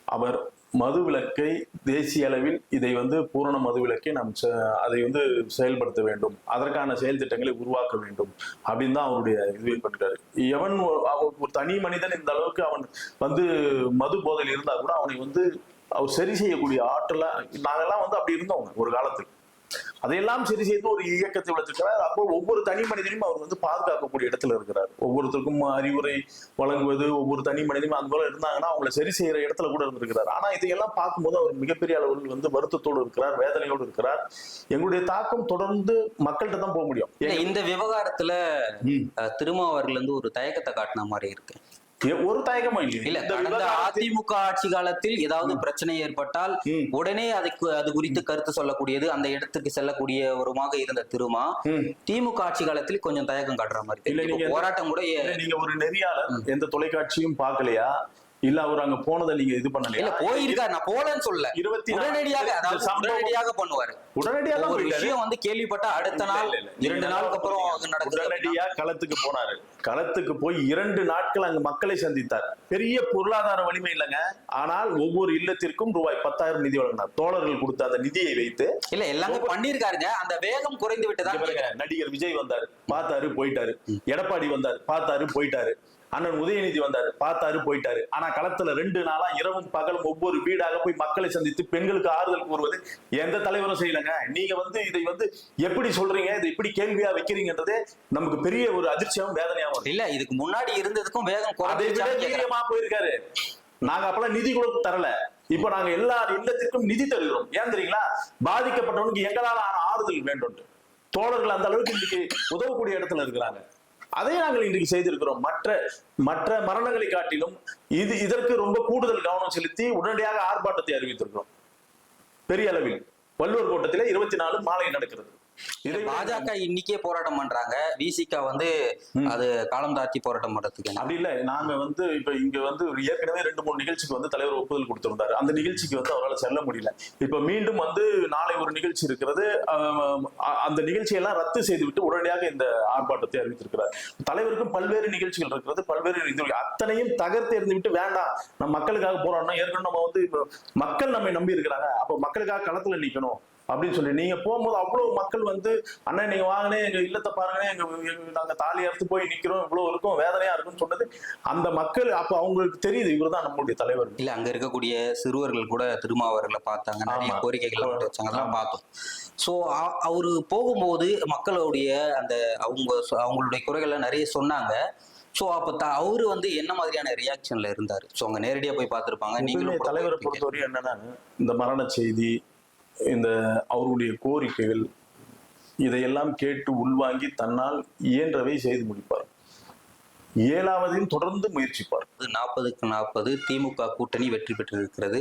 Speaker 2: அவர் மதுவிலக்கை தேசிய அளவில் இதை வந்து பூரண மதுவிலக்கை நாம் செ- அதை வந்து செயல்படுத்த வேண்டும். அதற்கான செயல் திட்டங்களை உருவாக்க வேண்டும். அப்படின்னு தான் அவருடைய இதுவே பண்றாரு. எவன் ஒரு- தனி மனிதன் இந்த அளவுக்கு அவன் வந்து மது போதையில் இருந்தா கூட அவனை வந்து அவர் சரி செய்யக்கூடிய ஆற்றல நாங்கெல்லாம் வந்து அப்படி இருந்தவங்க ஒரு காலத்தில். அதையெல்லாம் சரி செய்து ஒரு இயக்கத்தை வளர்த்திருக்கிறார். அப்போ ஒவ்வொரு தனி மனிதனையும் அவர் வந்து பாதுகாக்கக்கூடிய இடத்துல இருக்கிறார். ஒவ்வொருத்தருக்கும் அறிவுரை வழங்குவது ஒவ்வொரு தனி மனிதனும் அந்த போல இருந்தாங்கன்னா அவங்கள சரி செய்யற இடத்துல கூட இருந்திருக்கிறார். ஆனா இதையெல்லாம் பார்க்கும்போது அவர் மிகப்பெரிய அளவில் வந்து வருத்தத்தோடு இருக்கிறார் வேதனையோடு இருக்கிறார். எங்களுடைய தாக்கம் தொடர்ந்து மக்கள்கிட்ட தான் போக முடியும்.
Speaker 1: இந்த விவகாரத்துல திருமாவர்கள் வந்து ஒரு தயக்கத்தை காட்டின மாதிரி இருக்கு.
Speaker 2: ஒரு தயக்கமும் இல்லை
Speaker 1: இல்ல கடந்த அதிமுக ஆட்சி காலத்தில் ஏதாவது பிரச்சனை ஏற்பட்டால். உடனே அதுக்கு அது குறித்து கருத்து சொல்லக்கூடியது அந்த இடத்துக்கு செல்லக்கூடியவருமாக இருந்த திருமா. திமுக ஆட்சி காலத்தில் கொஞ்சம் தயக்கம் காட்டுற மாதிரி போராட்டம் கூட
Speaker 2: நீங்க ஒரு நெறியாளர். எந்த தொலைக்காட்சியும் பார்க்கலையா? இல்ல அவர் அங்க போனதை நீங்க இது
Speaker 1: இல்ல
Speaker 2: பண்ணலையா
Speaker 1: போயிருக்காரு. நான் போலன்னு சொல்ல
Speaker 2: இருபத்தி
Speaker 1: உடனடியாக அதாவது உடனடியாக பண்ணுவாரு.
Speaker 2: உடனடியா தான்
Speaker 1: ஒரு. விஷயம் வந்து கேள்விப்பட்ட அடுத்த
Speaker 2: இல்ல,
Speaker 1: நாள்
Speaker 2: இல்ல, இல்ல.
Speaker 1: இரண்டு நாளுக்கு அப்புறம்
Speaker 2: உடனடியா களத்துக்கு போனாரு. களத்துக்கு போய் இரண்டு நாட்கள் அங்கு மக்களை சந்தித்தார். பெரிய பொருளாதார வலிமை இல்லைங்க. ஆனால் ஒவ்வொரு இல்லத்திற்கும் ரூபாய் பத்தாயிரம் நிதி வழங்கினார். தோழர்கள் கொடுத்த அந்த நிதியை வைத்து
Speaker 1: இல்ல எல்லாமே பண்ணிருக்காருங்க அந்த வேகம் குறைந்து
Speaker 2: பாருங்க, நடிகர் விஜய் வந்தாரு பார்த்தாரு போயிட்டாரு. எடப்பாடி வந்தாரு பார்த்தாரு போயிட்டாரு. அண்ணன் உதயநிதி வந்தாரு பார்த்தாரு போயிட்டாரு. ஆனா களத்துல ரெண்டு நாளா இரவும் பகலும் ஒவ்வொரு வீடாக போய் மக்களை சந்தித்து பெண்களுக்கு ஆறுதல் கூறுவது எந்த தலைவரும் செய்யலங்க. நீங்க வந்து இதை வந்து எப்படி சொல்றீங்க? இதை இப்படி கேள்வியா வைக்கிறீங்கன்றதே நமக்கு பெரிய ஒரு அதிர்ச்சியாவும் வேதனையாவும்.
Speaker 1: இல்ல இதுக்கு முன்னாடி இருந்ததுக்கும் வேகம்.
Speaker 2: வீரியமா போயிருக்காரு. நாங்க அப்பெல்லாம் நிதி கூட தரல. இப்ப நாங்க எல்லா இல்லத்திற்கும் நிதி தருகிறோம். ஏன் தெரியுங்களா? பாதிக்கப்பட்டவனுக்கு எங்களால ஆறுதல் வேண்டும் தோழர்கள் அந்த அளவுக்கு இன்னைக்கு உதவக்கூடிய இடத்துல இருக்கிறாங்க. அதை நாங்கள் இன்றைக்கு செய்திருக்கிறோம். மற்ற மற்ற மரணங்களை காட்டிலும் இது இதற்கு ரொம்ப கூடுதல் கவனம் செலுத்தி உடனடியாக ஆர்ப்பாட்டத்தை அறிவித்திருக்கிறோம். பெரிய அளவில். வள்ளுவர் கோட்டத்திலே இருபத்தி நாலு மாலை நடக்கிறது. இதை
Speaker 1: பாஜக இன்னைக்கே போராட்டம் பண்றாங்க. விசிக வந்து அது காலம் தாழ்த்தி போராட்டம் பண்றதுக்கு?
Speaker 2: அப்படி இல்ல. நாங்க வந்து இப்ப இங்க வந்து ஏற்கனவே ரெண்டு மூணு நிகழ்ச்சிக்கு வந்து தலைவர் ஒப்புதல் கொடுத்திருந்தாரு. அந்த நிகழ்ச்சிக்கு வந்து அவரால் செல்ல முடியல. இப்ப மீண்டும் வந்து நாளை ஒரு நிகழ்ச்சி இருக்கிறது. அந்த நிகழ்ச்சியெல்லாம் ரத்து செய்துவிட்டு உடனடியாக இந்த ஆர்ப்பாட்டத்தை அறிவித்திருக்கிறார். தலைவருக்கும் பல்வேறு நிகழ்ச்சிகள் இருக்கிறது. பல்வேறு இது அத்தனையும் தகர்த்து விட்டு வேண்டாம். நம்ம மக்களுக்காக போராடணும். ஏற்கனவே நம்ம வந்து இப்ப மக்கள் நம்மை நம்பி இருக்கிறாங்க. அப்ப மக்களுக்காக களத்துல நிக்கணும். அப்படின்னு சொல்லி. நீங்க போகும்போது அவ்வளவு மக்கள் வந்து அண்ணன் நீங்க வாங்கினே எங்க இல்லத்தை பாருங்க எங்க நாங்க தாலி அறுத்து போய் நிக்கிறோம் இவ்வளவு இருக்கும் வேதனையா இருக்கும்னு சொன்னது. அந்த மக்கள் அப்ப அவங்களுக்கு தெரியுது இவர்தான் நம்மளுடைய தலைவர்.
Speaker 1: இல்ல அங்க இருக்கக்கூடிய சிறுவர்கள் கூட திருமாவர்களை பார்த்தாங்க. நிறைய. கோரிக்கைகளை வச்சாங்க. அதெல்லாம் பார்த்தோம். ஸோ அவரு போகும்போது மக்களுடைய அந்த அவங்க அவங்களுடைய குறைகளை நிறைய சொன்னாங்க. ஸோ அப்போ த அவரு வந்து என்ன மாதிரியான ரியாக்ஷன்ல இருந்தாரு? ஸோ அங்க நேரடியா போய் பார்த்திருப்பாங்க. நீங்களும்
Speaker 2: தலைவரை
Speaker 1: போயிருப்பீங்க.
Speaker 2: பொறுத்தவரை என்னன்னா இந்த மரண செய்தி இந்த அவருடைய கோரிக்கைகள் இதையெல்லாம் கேட்டு உள்வாங்கி தன்னால் இயன்றவை செய்து முடிப்பார். ஏழாவதையும் தொடர்ந்து முயற்சிப்பார்.
Speaker 1: நாற்பதுக்கு நாற்பது திமுக கூட்டணி வெற்றி பெற்றிருக்கிறது.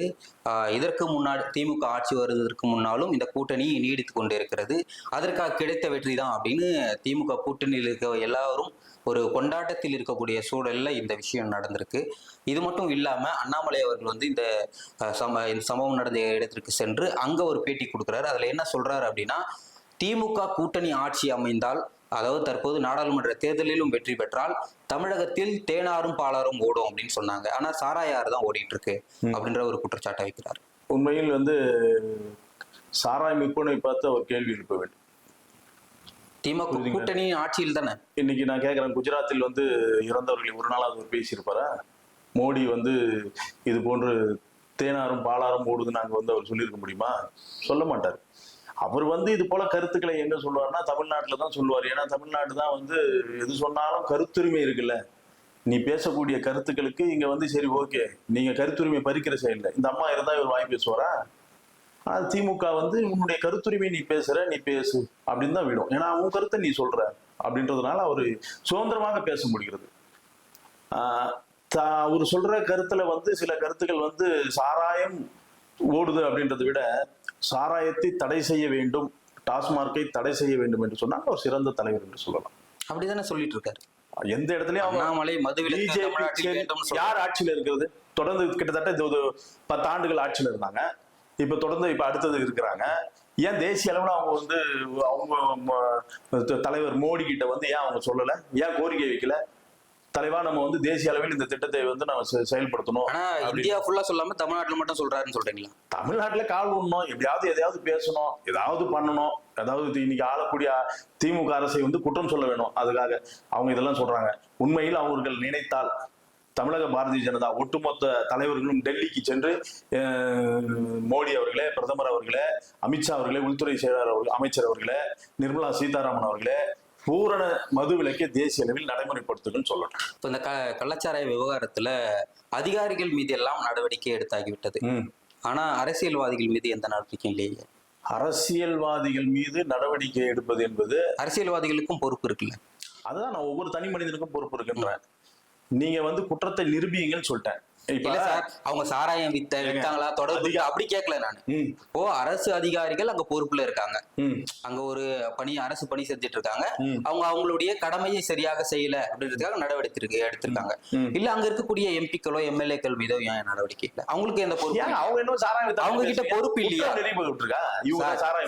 Speaker 1: இதற்கு முன்னாடி திமுக ஆட்சி வருவதற்கு முன்னாலும் இந்த கூட்டணி நீடித்து கொண்டிருக்கிறது. அதற்காக கிடைத்த வெற்றி தான் அப்படின்னு திமுக கூட்டணியில் இருக்க எல்லாரும் ஒரு கொண்டாட்டத்தில் இருக்கக்கூடிய சூழல்ல இந்த விஷயம் நடந்திருக்கு. இது மட்டும் இல்லாம அண்ணாமலை அவர்கள் வந்து இந்த சம இந்த சம்பவம் நடந்த இடத்திற்கு சென்று அங்க ஒரு பேட்டி கொடுக்குறாரு. அதுல என்ன சொல்றாரு அப்படின்னா திமுக கூட்டணி ஆட்சி அமைந்தால் அதாவது தற்போது நாடாளுமன்ற தேர்தலிலும் வெற்றி பெற்றால் தமிழகத்தில் தேனாரும் பாலாரும் ஓடும் அப்படின்னு சொன்னாங்க. ஆனா சாராயாறு தான் ஓடிட்டு இருக்கு அப்படின்ற ஒரு குற்றச்சாட்டை வைக்கிறார்.
Speaker 2: உண்மையில் வந்து சாராய் விற்பனை பார்த்து அவர் கேள்வி எழுப்ப வேண்டும்.
Speaker 1: திமுக. கூட்டணி ஆட்சியில் தானே?
Speaker 2: இன்னைக்கு நான் கேட்கிறேன் குஜராத்தில் வந்து இறந்தவர்களை ஒரு நாளாவது அவர் பேசியிருப்பாரா மோடி வந்து இது போன்று தேனாரும் பாலாரும் ஓடுதுன்னு நாங்க வந்து அவர் சொல்லியிருக்க முடியுமா? சொல்ல மாட்டார். அவர் வந்து இது போல கருத்துக்களை எங்க சொல்லுவார்னா தமிழ்நாட்டுல தான் சொல்லுவார். ஏன்னா தமிழ்நாடு தான் வந்து எது சொன்னாலும் கருத்துரிமை இருக்குல்ல. நீ பேசக்கூடிய கருத்துக்களுக்கு இங்க வந்து சரி ஓகே. நீங்க கருத்துரிமை பறிக்கிற செயல்ல. இந்த அம்மா இருந்தா இவர் வாங்கி பேசுவாரா? அது திமுக வந்து உன்னுடைய கருத்துரிமை நீ பேசுற நீ பேசு அப்படின்னு தான் விடும். ஏன்னா உன் கருத்தை நீ சொல்ற அப்படின்றதுனால அவரு சுதந்திரமாக பேச முடிகிறது. அவர் சொல்ற கருத்துல வந்து சில கருத்துக்கள் வந்து சாராயம் ஓடுது அப்படின்றதை விட சாராயத்தை தடை செய்ய வேண்டும் டாஸ்மார்க்கை தடை செய்ய வேண்டும் என்று சொன்னால் அவர் சிறந்த தலைவர் என்று சொல்லலாம்.
Speaker 1: அப்படிதானே சொல்லிட்டு இருக்காரு?
Speaker 2: எந்த இடத்துலயும்
Speaker 1: அண்ணாமலை சொல்றாரு.
Speaker 2: யார் ஆட்சியில இருக்கிறது? தொடர்ந்து கிட்டத்தட்ட இது ஒரு பத்து ஆண்டுகள் ஆட்சியில இருந்தாங்க. இப்ப தொடர்ந்து இப்ப அடுத்தது இருக்கிறாங்க. ஏன் தேசிய அளவுல அவங்க வந்து அவங்க தலைவர் மோடி கிட்ட வந்து ஏன் அவங்க சொல்லல? ஏன் கோரிக்கை வைக்கல? தலைவா நம்ம வந்து தேசிய அளவில் இந்த திட்டத்தை வந்து நம்ம செயல்படுத்தணும்
Speaker 1: ஆனா இந்தியா ஃபுல்லா சொல்லாம தமிழ்நாட்டுல மட்டும் சொல்றாருன்னு சொல்றீங்களா?
Speaker 2: தமிழ்நாட்டுல கால் விடணும் எப்படியாவது எதையாவது பேசணும். ஏதாவது பண்ணணும். அதாவது இன்னைக்கு ஆளக்கூடிய திமுக அரசை வந்து குற்றம் சொல்ல வேணும். அதுக்காக அவங்க இதெல்லாம் சொல்றாங்க. உண்மையில் அவர்கள் நினைத்தால் தமிழக பாரதிய ஜனதா ஒட்டுமொத்த தலைவர்களும் டெல்லிக்கு சென்று மோடி அவர்களே பிரதமர் அவர்களே அமித்ஷா அவர்களே உள்துறை செயலாளர் அவர்கள் அமைச்சர் அவர்களே நிர்மலா சீதாராமன் அவர்களே பூரண மது விலக்கை தேசிய அளவில் நடைமுறைப்படுத்துங்கன்னு சொல்லணும்.
Speaker 1: இப்போ இந்த க கள்ளச்சாராய விவகாரத்துல அதிகாரிகள் மீது எல்லாம் நடவடிக்கை எடுத்தாகிவிட்டது.
Speaker 2: ம்.
Speaker 1: ஆனா அரசியல்வாதிகள் மீது எந்த நடவடிக்கையும் இல்லையே.
Speaker 2: அரசியல்வாதிகள் மீது நடவடிக்கை எடுப்பது என்பது
Speaker 1: அரசியல்வாதிகளுக்கும் பொறுப்பு இருக்குல்ல.
Speaker 2: அதுதான் நான் ஒவ்வொரு தனி மனிதனுக்கும் பொறுப்பு இருக்குன்றேன். நீங்க வந்து குற்றத்தை நிரூபிங்கன்னு சொல்லிட்டேன்.
Speaker 1: அவங்க சாராயம் வித்த வித்தாங்களா தொடர்பு அப்படி கேட்கல நான். ஓ அரசு அதிகாரிகள் அங்க பொறுப்புல இருக்காங்க. அங்க ஒரு பணி அரசு பணி செஞ்சுட்டு இருக்காங்க. அவங்க அவங்களுடைய கடமையை சரியாக செய்யல அப்படின்றதுக்காக நடவடிக்கை இருக்கு எடுத்திருக்காங்க. இல்ல அங்க இருக்கக்கூடிய எம்பிக்களோ எம்எல்ஏக்கள் மீதோ ஏன் நடவடிக்கை இல்லை? அவங்களுக்கு எந்த பொறுப்பு?
Speaker 2: அவங்க என்ன சாராயம்
Speaker 1: அவங்க கிட்ட? பொறுப்பு இல்லையா?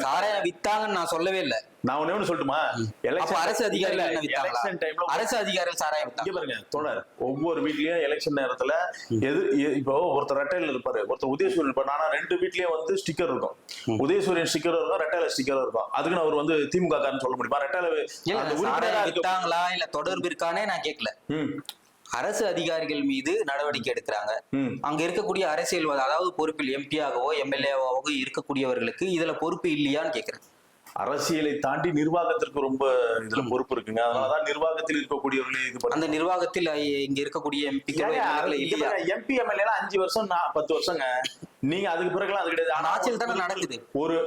Speaker 2: சாராயம்
Speaker 1: வித்தாங்கன்னு நான் சொல்லவே இல்லை.
Speaker 2: நான் ஒண்ணே சொல்லட்டுமா? எலெக்ஷன்
Speaker 1: அரசு அதிகாரிகள்
Speaker 2: டைம்ல
Speaker 1: அரசு அதிகாரிகள் சாராயம்
Speaker 2: பாருங்க தொடர் ஒவ்வொரு வீட்லயும் எலெக்ஷன் நேரத்துல எது இப்போ ஒருத்தர் ரெட்டையில இருப்பாரு ஒருத்தர் உதயசூரியன் இருப்பாரு. ஆனா ரெண்டு வீட்லயும் வந்து ஸ்டிக்கர் இருக்கும். உதயசூரியன் ஸ்டிக்கர் இருக்கும் ரெட்டையில ஸ்டிக்கர் இருக்கும். அதுக்குன்னு அவர் வந்து திமுக காரன்னு சொல்ல முடியுமா? ரெட்டையில
Speaker 1: இல்ல தொடர்பு இருக்கானே நான் கேட்கல அரசு அதிகாரிகள் மீது நடவடிக்கை எடுக்கிறாங்க. அங்க இருக்கக்கூடிய அரசியல்வாதி அதாவது பொறுப்பில் எம்பியாகவோ எம்எல்ஏவாகவோ இருக்கக்கூடியவர்களுக்கு இதுல பொறுப்பு இல்லையான்னு கேக்குறேன்.
Speaker 2: அரசியலை தாண்டி நிர்வாகத்திற்கு ரொம்ப இதுல பொறுப்பு இருக்குங்க. அதனாலதான் நிர்வாகத்தில் இருக்கக்கூடியவர்களே இது
Speaker 1: அந்த நிர்வாகத்தில் இங்க இருக்கக்கூடிய
Speaker 2: எம்பி எம்எல்ஏ அஞ்சு வருஷம் பத்து வருஷங்க. நீங்க அதுக்கு பிறகுலாம் அது கிடையாது. ஆனா
Speaker 1: ஆட்சியில் தானே நடக்குது.
Speaker 2: ஒரு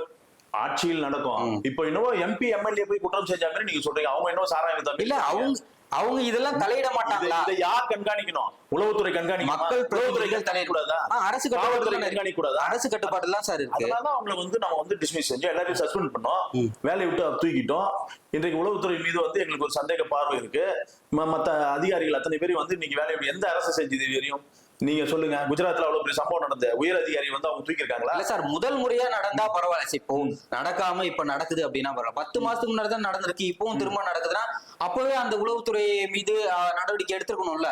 Speaker 2: ஆட்சியில் நடக்கும். இப்போ இன்னும் எம்பி எம்எல்ஏ போய் குற்றம் செஞ்ச மாதிரி நீங்க சொல்றீங்க. அவங்க இன்னும் சாராயம்
Speaker 1: இல்ல அவங்க அவங்க இதெல்லாம் தலையிட மாட்டாங்களா?
Speaker 2: இதை யார் கண்காணிக்கணும்? உளவுத்துறை கண்காணிக்கணும்?
Speaker 1: மக்கள்
Speaker 2: உளவுத்துறை
Speaker 1: பிரதிநிதிகள்
Speaker 2: கண்காணிக்க கூடாதா
Speaker 1: ஆ, அரசு கட்டுப்பாடு
Speaker 2: கண்காணிக்க கூடாதா
Speaker 1: அரசு கட்டுப்பாடு தான் சார் இருக்கு.
Speaker 2: அதனாலதான் அவங்களை வந்து நம்ம வந்து டிஸ்மிஸ் செஞ்சோம் எல்லாரையும் சஸ்பெண்ட் பண்ணோம். வேலையை விட்டு தூக்கிட்டோம். இன்றைக்கு உளவுத்துறை மீது வந்து எங்களுக்கு ஒரு சந்தேக பார்வை இருக்கு. ம- மத்த அதிகாரிகள் அத்தனை பேரும் வந்து இன்னைக்கு வேலையை எந்த அரசு செஞ்சது வரையும் நீங்க சொல்லுங்க. குஜராத்ல அவ்வளவு பெரிய சம்பவம் நடந்த உயர் அதிகாரி வந்து அவங்க தூக்கியிருக்காங்களா?
Speaker 1: இல்ல சார் முதல் முறையா நடந்தா பரவாயில்ல. சரி, இப்போ நடக்காம இப்ப நடக்குது அப்படின்னா பரவாயில்ல. பத்து மாசத்துக்கு முன்னாடி தான் நடந்திருக்கு. இப்பவும் திரும்ப நடக்குதுன்னா அப்பவே அந்த உளவுத்துறை மீது நடவடிக்கை எடுத்திருக்கணும்ல.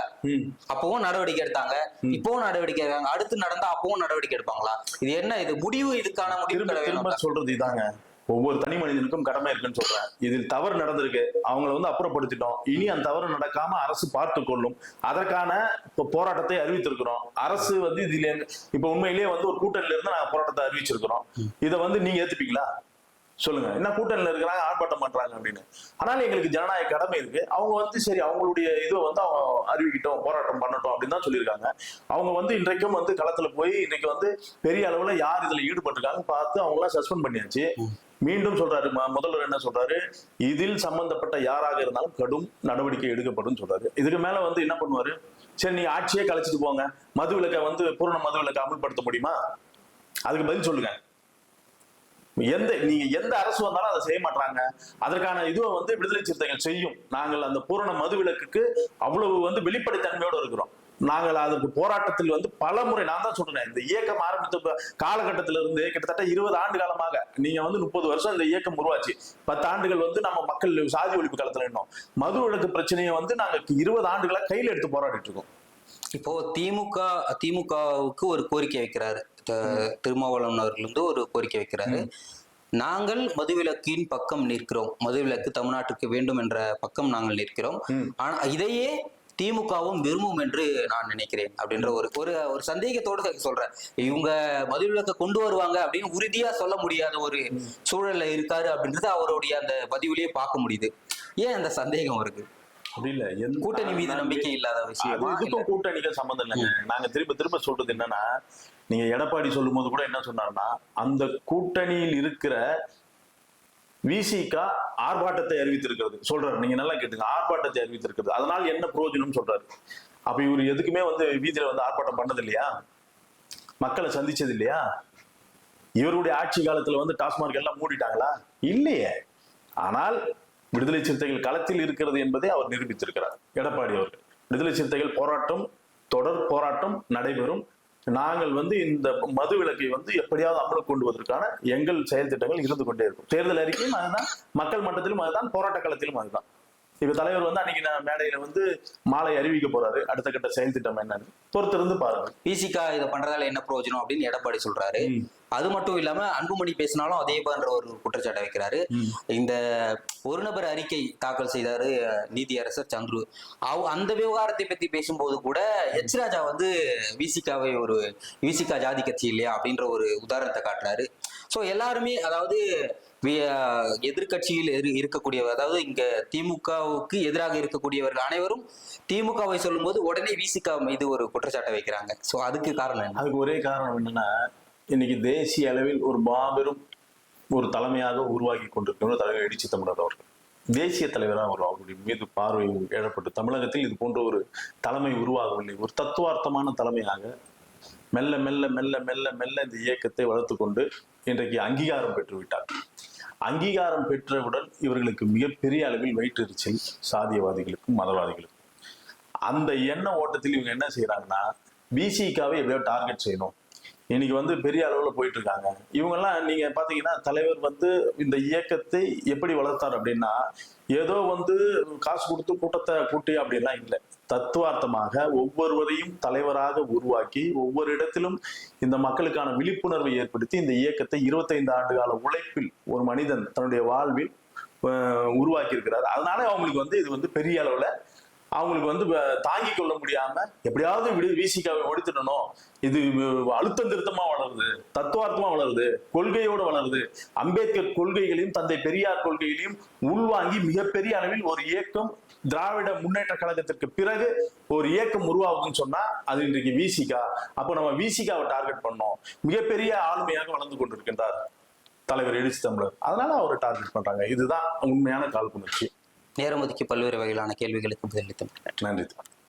Speaker 1: அப்பவும் நடவடிக்கை எடுத்தாங்க. இப்பவும் நடவடிக்கை எடுக்காங்க அடுத்து நடந்தா அப்பவும் நடவடிக்கை எடுப்பாங்களா? இது என்ன இது முடிவு இதுக்கான முடிவு
Speaker 2: சொல்றது இதாங்க. ஒவ்வொரு தனி மனிதனுக்கும் கடமை இருக்குன்னு சொல்றேன். இதில் தவறு நடந்திருக்கு. அவங்கள வந்து அப்புறப்படுத்திட்டோம். இனி அந்த தவறு நடக்காம அரசு பார்த்து கொள்ளும். அதற்கான இப்ப போராட்டத்தை அறிவித்திருக்கிறோம். அரசு வந்து இதுல இப்ப உண்மையிலேயே வந்து ஒரு கூட்டணியில இருந்து நாங்க போராட்டத்தை அறிவிச்சிருக்கிறோம். இதை வந்து நீங்க ஏத்துப்பீங்களா? சொல்லுங்க. என்ன கூட்டணியில இருக்கிறாங்க ஆர்ப்பாட்டம் பண்றாங்க அப்படின்னு. ஆனால் எங்களுக்கு ஜனநாயக கடமை இருக்கு. அவங்க வந்து சரி அவங்களுடைய இதை வந்து அவங்க அறிவிக்கிட்டோம் போராட்டம் பண்ணட்டும் அப்படின்னு தான் சொல்லியிருக்காங்க. அவங்க வந்து இன்றைக்கும் வந்து களத்துல போய் இன்னைக்கு வந்து பெரிய அளவுல யார் இதுல ஈடுபட்டிருக்காங்க பார்த்து அவங்களாம் சஸ்பெண்ட் பண்ணியாச்சு. மீண்டும் சொல்றாரு முதல்வர் என்ன சொல்றாரு? இதில் சம்பந்தப்பட்ட யாராக இருந்தாலும் கடும் நடவடிக்கை எடுக்கப்படும் சொல்றாரு. இதுக்கு மேல வந்து என்ன பண்ணுவாரு? சரி நீ ஆட்சியே கலைச்சிட்டு போங்க. மது விலக்கை வந்து பூரண மதுவிலக்கை அமல்படுத்த முடியுமா? அதுக்கு பதில் சொல்லுங்க. எந்த நீங்க எந்த அரசு வந்தாலும் அதை செய்ய மாட்டாங்க. அதற்கான இதுவை வந்து விடுதலை சிறுத்தைகள் செய்யும். நாங்கள் அந்த பூரண மது விளக்குக்கு அவ்வளவு வந்து வெளிப்படைத்தன்மையோடு இருக்கிறோம். நாங்கள் அதற்கு போராட்டத்தில் வந்து பல முறை நான் தான் சொல்றேன் இந்த இயக்கம் ஆரம்பித்த காலகட்டத்தில இருந்து கிட்டத்தட்ட இருபது ஆண்டு காலமாக நீங்க வந்து முப்பது வருஷம் இந்த இயக்கம் உருவாச்சு. பத்து ஆண்டுகள் வந்து நம்ம மக்கள் சாதி ஒழிப்பு காலத்துல இருந்தோம் மது விலக்கு பிரச்சனையை வந்து நாங்க இருபது ஆண்டுகளா கையில எடுத்து போராடிட்டு இருக்கோம்.
Speaker 1: இப்போ திமுக திமுகவுக்கு ஒரு கோரிக்கை வைக்கிறாரு. திருமாவளவன் அவர்கள் வந்து ஒரு கோரிக்கை வைக்கிறாரு. நாங்கள் மதுவிலக்கின் பக்கம் நிற்கிறோம். மதுவிலக்கு தமிழ்நாட்டுக்கு வேண்டும் என்ற பக்கம் நாங்கள் நிற்கிறோம். ஆனா இதையே திமுகவும் விரும்பும் என்று நான் நினைக்கிறேன் அப்படின்ற ஒரு ஒரு ஒரு சந்தேகத்தோட சொல்றேன். இவங்க மதுவிலக்கை கொண்டு வருவாங்க அப்படின்னு உறுதியா சொல்ல முடியாத ஒரு சூழல்ல இருக்காரு அப்படின்றது அவருடைய அந்த பதிவிலேயே பார்க்க முடியுது. ஏன் அந்த சந்தேகம் இருக்கு?
Speaker 2: அப்படி இல்ல.
Speaker 1: கூட்டணி மீது நம்பிக்கை இல்லாத விஷயமா?
Speaker 2: இதுக்கும் கூட்டணிக்கும் சம்மந்தம் இல்லைங்க. நாங்க திரும்ப திரும்ப சொல்றது என்னன்னா நீங்க எடப்பாடி சொல்லும்போது கூட என்ன சொன்னாருன்னா அந்த கூட்டணியில் இருக்கிற விசிகா ஆர்ப்பாட்டத்தை அறிவித்திருக்கிறது. சொல்றாரு. நீங்க நல்லா கேட்டுங்க. ஆர்ப்பாட்டத்தை அறிவித்திருக்கிறது. அதனால் என்ன பிரயோஜனம் சொல்றாரு. அப்ப இவர் எதுக்குமே வந்து வீதியில வந்து ஆர்ப்பாட்டம் பண்ணது இல்லையா மக்களை சந்திச்சது இல்லையா இவருடைய ஆட்சி காலத்துல வந்து டாஸ்மார்க் எல்லாம் மூடிட்டாங்களா? இல்லையே. ஆனால் விடுதலை சிறுத்தைகள் களத்தில் இருக்கிறது என்பதை அவர் நிரூபித்திருக்கிறார். எடப்பாடி அவர்கள். விடுதலை சிறுத்தைகள் போராட்டம் தொடர் போராட்டம் நடைபெறும். நாங்கள் வந்து இந்த மது விலக்கை வந்து எப்படியாவது அமலுக்கு கொண்டு வருவதற்கான எங்கள் செயல் திட்டங்கள் இருந்து கொண்டே இருக்கும். தேர்தல் அறிக்கையும் அதுதான். மக்கள் மன்றத்திலும் அதுதான். போராட்ட களத்திலும் அதுதான். இப்ப தலைவர் வந்து அன்னைக்கு நான் மேடையில வந்து மாலை அறிவிக்க போறாரு. அடுத்த கட்ட செயல் திட்டம் என்னன்னு. பொறுத்திருந்து பாருங்க.
Speaker 1: பிசிகா இதை பண்றதால என்ன பிரயோஜனம் அப்படின்னு எடப்பாடி சொல்றாரு. அது மட்டும் இல்லாம அன்புமணி பேசினாலும் அதே போன்ற ஒரு குற்றச்சாட்டை வைக்கிறாரு. இந்த ஒரு நபர் அறிக்கை தாக்கல் செய்தாரு நீதியரசர் சந்துரு. அவ- அந்த விவகாரத்தை பத்தி பேசும்போது கூட எச் ராஜா வந்து விசிகாவை ஒரு விசிகா ஜாதி கட்சி இல்லையா அப்படின்ற ஒரு உதாரணத்தை காட்டுறாரு. ஸோ எல்லாருமே அதாவது இரு- இருக்கக்கூடியவர் அதாவது இங்க திமுகவுக்கு எதிராக இருக்கக்கூடியவர்கள் அனைவரும் திமுகவை சொல்லும்போது உடனே விசிகா மீது ஒரு குற்றச்சாட்டை வைக்கிறாங்க. ஸோ அதுக்கு காரணம் என்ன?
Speaker 2: அதுக்கு ஒரே காரணம் என்னன்னா இன்னைக்கு தேசிய அளவில் ஒரு மாபெரும் ஒரு தலைமையாக உருவாக்கி கொண்டிருக்கிற தலைவர் இடிச்சு தமிழர் அவர்கள். தேசிய தலைவராக அவர் அவருடைய மீது பார்வை எழப்பட்டு தமிழகத்தில் இது போன்ற ஒரு தலைமை உருவாகவில்லை. ஒரு தத்துவார்த்தமான தலைமையாக மெல்ல மெல்ல மெல்ல மெல்ல மெல்ல இந்த இயக்கத்தை வளர்த்து கொண்டு இன்றைக்கு அங்கீகாரம் பெற்று விட்டார் அங்கீகாரம் பெற்றவுடன் இவர்களுக்கு மிகப்பெரிய அளவில் வயிற்றெரிச்சல் சாதியவாதிகளுக்கும் மதவாதிகளுக்கும். அந்த எண்ண ஓட்டத்தில் இவங்க என்ன செய்யறாங்கன்னா பிசிகாவை எப்படியோ டார்கெட் செய்யணும். இன்னைக்கு வந்து பெரிய அளவுல போயிட்டு இருக்காங்க இவங்கெல்லாம் நீங்க பாத்தீங்கன்னா தலைவர் வந்து இந்த இயக்கத்தை எப்படி வளர்த்தார் அப்படின்னா ஏதோ வந்து காசு கொடுத்து கூட்டத்தை கூட்டி அப்படிலாம் இல்லை. தத்துவார்த்தமாக ஒவ்வொருவரையும் தலைவராக உருவாக்கி ஒவ்வொரு இடத்திலும் இந்த மக்களுக்கான விழிப்புணர்வை ஏற்படுத்தி இந்த இயக்கத்தை இருபத்தைந்து ஆண்டு கால உழைப்பில் ஒரு மனிதன் தன்னுடைய வாழ்வில் உருவாக்கி இருக்கிறார் அதனால அவங்களுக்கு வந்து இது வந்து பெரிய அளவுல அவங்களுக்கு வந்து தாங்கி தாங்கிக் கொள்ள முடியாம எப்படியாவது விடு விசிகாவை ஒடுத்துடணும். இது அழுத்தம் திருத்தமா வளருது தத்துவார்த்தமா வளருது கொள்கையோட வளருது. அம்பேத்கர் கொள்கைகளையும் தந்தை பெரியார் கொள்கைகளையும் உள்வாங்கி மிகப்பெரிய அளவில் ஒரு இயக்கம் திராவிட முன்னேற்ற கழகத்திற்கு பிறகு ஒரு இயக்கம் உருவாகும்னு சொன்னா அது இன்றைக்கு விசிகா அப்போ நம்ம விசிகாவை டார்கெட் பண்ணோம். மிகப்பெரிய ஆளுமையாக வளர்ந்து கொண்டிருக்கின்றார் தலைவர் எழுச்சி தமிழர் அதனால அவரை டார்கெட் பண்றாங்க. இதுதான் உண்மையான காழ்ப்புணர்ச்சி.
Speaker 1: நேரம் ஒதுக்கி பல்வேறு வகையிலான கேள்விகளுக்கு பதிலளித்தோம்
Speaker 2: நன்றி.